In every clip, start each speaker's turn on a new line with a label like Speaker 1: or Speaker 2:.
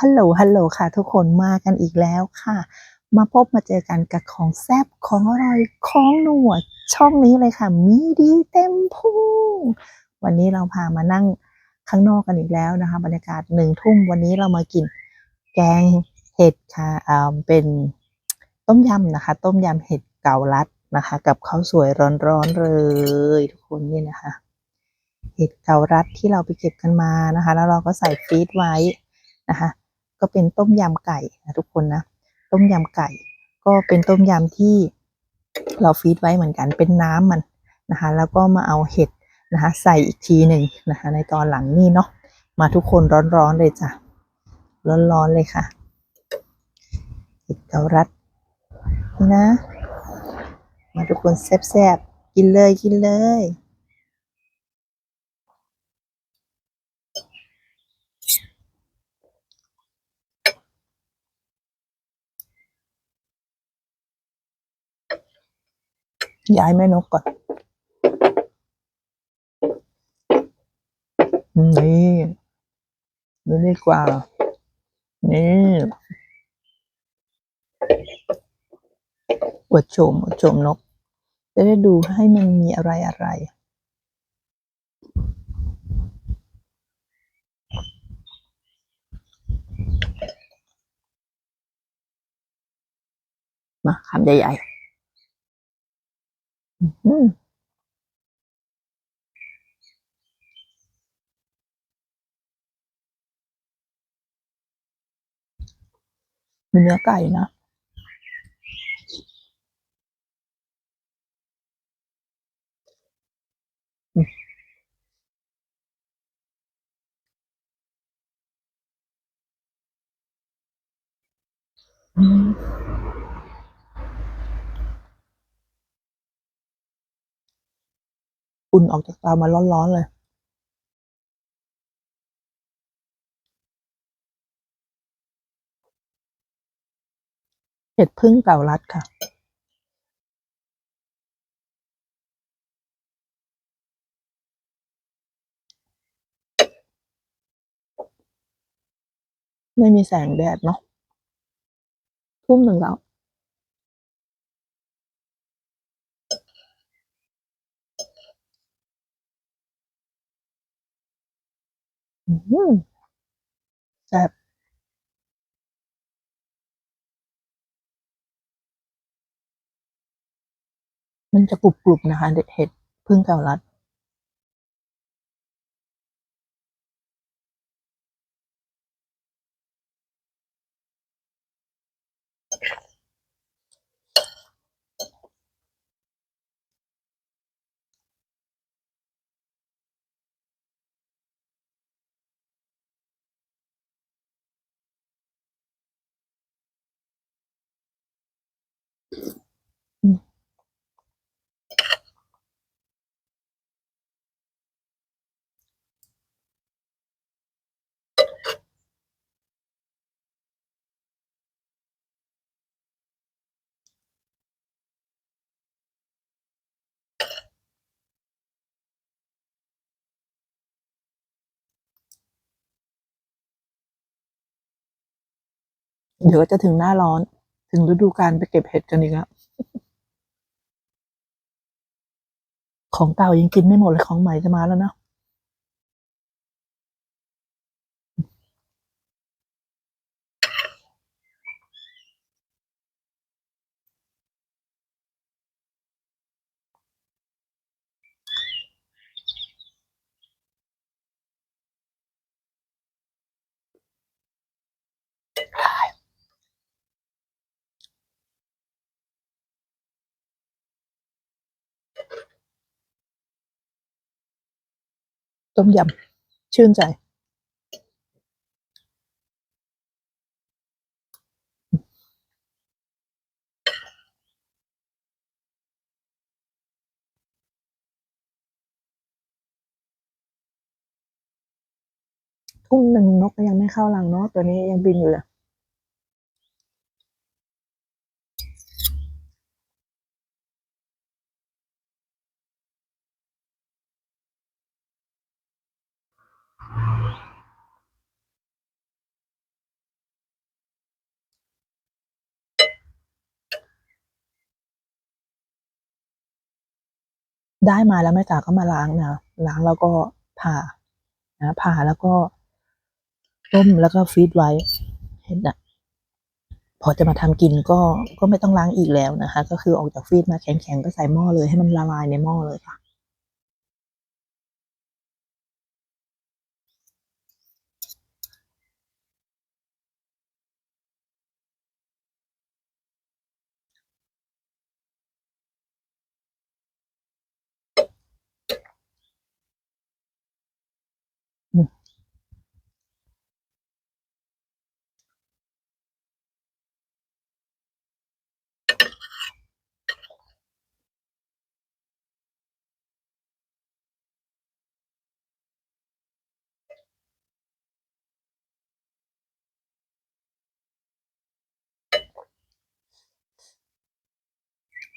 Speaker 1: ฮัลโหล ฮัลโหลค่ะ ทุกคนมากันอีกแล้วค่ะ มาพบมาเจอกันกับของแซ่บของอร่อยของหนวด ช่องนี้เลยค่ะ มีดีเต็มพุงวันนี้เราพามานั่งข้างนอกกันอีกแล้วนะคะ บรรยากาศหนึ่งทุ่มวันนี้เรามากินแกงเห็ดค่ะอ่าเป็นต้มยำนะคะ ต้มยำเห็ดเกาลัดนะคะ กับข้าวสวยร้อนๆเลยทุกคนนี่นะคะ เห็ดเกาลัดที่เราไปเก็บกันมานะคะ แล้วเราก็ใส่ฟรีซไว้นะคะ ก็เป็นต้มยำไก่นะทุกคนนะ ต้มยำไก่ ก็เป็นต้มยำที่เราฟรีซไว้เหมือนกันเป็นน้ำมันนะคะแล้วก็มาเอาเห็ดนะคะใส่อีกทีหนึ่งนะคะในตอนหลังนี่เนาะมาทุกคนร้อนๆเลยจ้ะร้อนๆเลยค่ะเห็ดเกาลัดนี่นะ มาทุกคนแซ่บๆกินเลยกินเลย ย้ายแม่นกก่อน นี่ดูดีกว่า นี่อวดโฉมอวดโฉมนก จะได้ดูให้มันมีอะไรอะไรมาคำใหญ่ๆ มีเนื้อไก่นะ อืม อุ่นออกจากเตามาร้อนๆเลยเห็ดพึ่งเก่ารัดค่ะ ไม่มีแสงแดดเนาะทุ่มหนึ่งแล้ว แซ่บมันจะกรุบๆนะคะ เห็ดพึ่งแถวรัด เดี๋ยวก็จะถึงหน้าร้อน ถึงฤดูการไปเก็บเห็ดกันอีกแล้วของเก่ายังกินไม่หมดเลยของใหม่จะมาแล้วเนาะ ต้มยำชื่นใจ ทุ่มหนึ่งนกก็ยังไม่เข้ารังเนาะตัวนี้ยังบินอยู่เลย ได้มาแล้วแม่จ๋าก็มาล้างนะล้างแล้วก็ผ่านะผ่าแล้วก็ต้มแล้วก็ฟีดไว้เห็นนะพอจะมาทำกินก็ก็ไม่ต้องล้างอีกแล้วนะคะ ก็คือออกจากฟีดมาแข็งๆก็ใส่หม้อเลยให้มันละลายในหม้อเลยค่ะ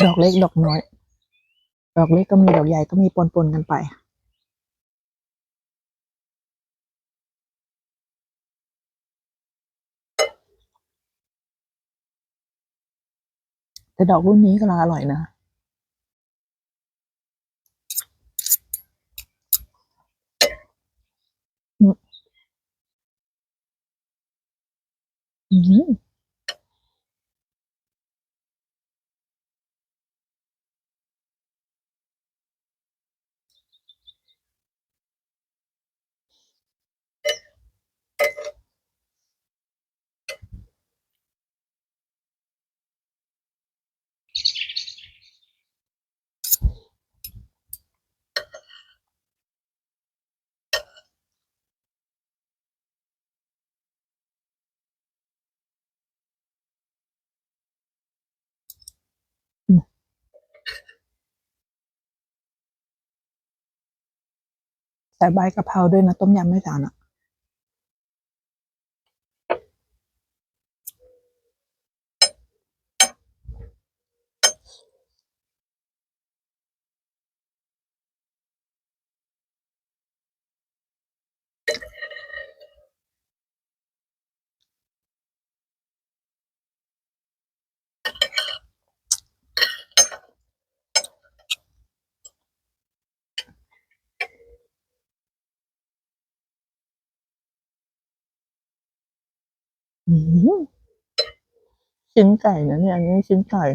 Speaker 1: ดอกเล็กดอกน้อย ดอกเล็กก็มีดอกใหญ่ก็มีปนๆกันไป แต่ดอกรุ่นนี้กำลังอร่อยนะอืม ใส่ใบกะเพราด้วยนะต้มยำไม่สานอะ ชิ้นไก่นะเนี่ยอันนี้ชิ้นไก่